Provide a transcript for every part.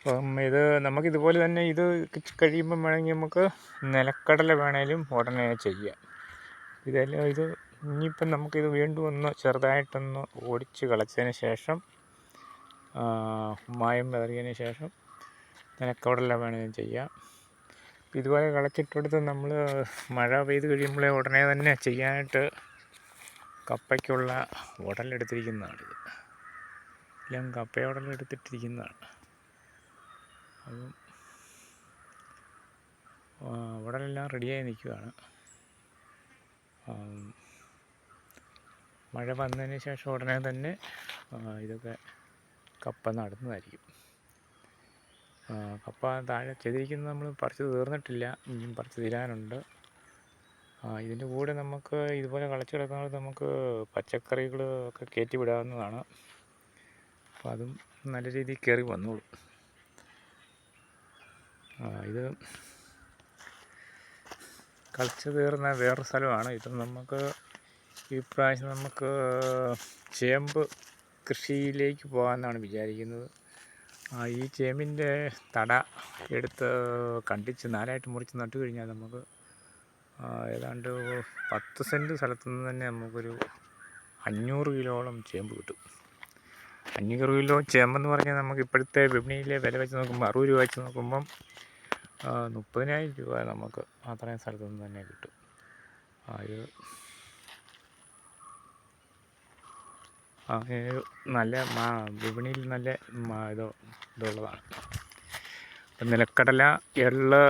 അപ്പം ഇത് നമുക്കിതുപോലെ തന്നെ ഇത് കഴിയുമ്പം വേണമെങ്കിൽ നമുക്ക് നിലക്കടല വേണേലും ഉടനെ ചെയ്യാം. ഇതെല്ലാം ഇത് ഇനിയിപ്പം നമുക്കിത് വീണ്ടും ഒന്ന് ചെറുതായിട്ടൊന്ന് ഓടിച്ച് കളച്ചതിന് ശേഷം മായം വിതറിയതിന് ശേഷം നിലക്കടല വേണമെങ്കിലും ചെയ്യാം. ഇതുപോലെ കളച്ചിട്ടെടുത്ത് നമ്മൾ മഴ പെയ്ത് കഴിയുമ്പോഴേ ഉടനെ തന്നെ ചെയ്യാനായിട്ട് കപ്പയ്ക്കുള്ള ഉടലെടുത്തിരിക്കുന്നതാണിത് എല്ലാം കപ്പ ഉടലെടുത്തിട്ടിരിക്കുന്നതാണ്. അതും ഉടലെല്ലാം റെഡിയായി നിൽക്കുകയാണ്. മഴ വന്നതിന് ശേഷം ഉടനെ തന്നെ ഇതൊക്കെ കപ്പ നടുന്നതായിരിക്കും. കപ്പ താഴെ ചെയ്തിരിക്കുന്നത് നമ്മൾ പറിച്ച് തീർന്നിട്ടില്ല. ഇനിയും പറിച്ച് തീരാനുണ്ട്. ഇതിന്റെ കൂടെ നമുക്ക് ഇതുപോലെ കളച്ച് കിടക്കുന്നത് നമുക്ക് പച്ചക്കറികൾ ഒക്കെ കയറ്റി വിടാവുന്നതാണ്. അപ്പോൾ അതും നല്ല രീതിയിൽ കയറി വന്നോളും. ഇത് കളിച്ച് തീർന്ന വേറൊരു സ്ഥലമാണ്. ഇത് നമുക്ക് ഈ പ്രാവശ്യം നമുക്ക് ചേമ്പ് കൃഷിയിലേക്ക് പോകാമെന്നാണ് വിചാരിക്കുന്നത്. ഈ ചേമ്പിന്റെ തട എടുത്ത് കണ്ടിച്ച് നാലായിട്ട് മുറിച്ച് നട്ടു കഴിഞ്ഞാൽ നമുക്ക് ഏതാണ്ട് പത്ത് സെന്റ് സ്ഥലത്തു നിന്ന് തന്നെ നമുക്കൊരു അഞ്ഞൂറ് കിലോളം ചേമ്പ് കിട്ടും. അഞ്ഞൂറ് കിലോ ചേമ്പെന്ന് പറഞ്ഞാൽ നമുക്ക് ഇപ്പോഴത്തെ വിപണിയിലെ വില വെച്ച് നോക്കുമ്പോൾ അറുപത് രൂപ വെച്ച് നോക്കുമ്പം മുപ്പതിനായിരം രൂപ നമുക്ക് അത്രയും സ്ഥലത്തു നിന്ന് തന്നെ കിട്ടും. ആ ഒരു നല്ല വിപണിയിൽ നല്ല ഇത് ഇതുള്ളതാണ്. നിലക്കടല എള്ള്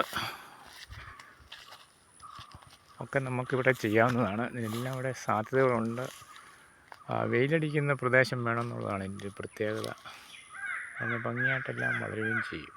ഒക്കെ നമുക്കിവിടെ ചെയ്യാവുന്നതാണ്. ഇതിനെല്ലാം ഇവിടെ സാധ്യതകളുണ്ട്. വെയിലടിക്കുന്ന പ്രദേശം വേണമെന്നുള്ളതാണ് എന്റെ പ്രത്യേകത. അത് ഭംഗിയായിട്ടെല്ലാം വളരുകയും ചെയ്യും.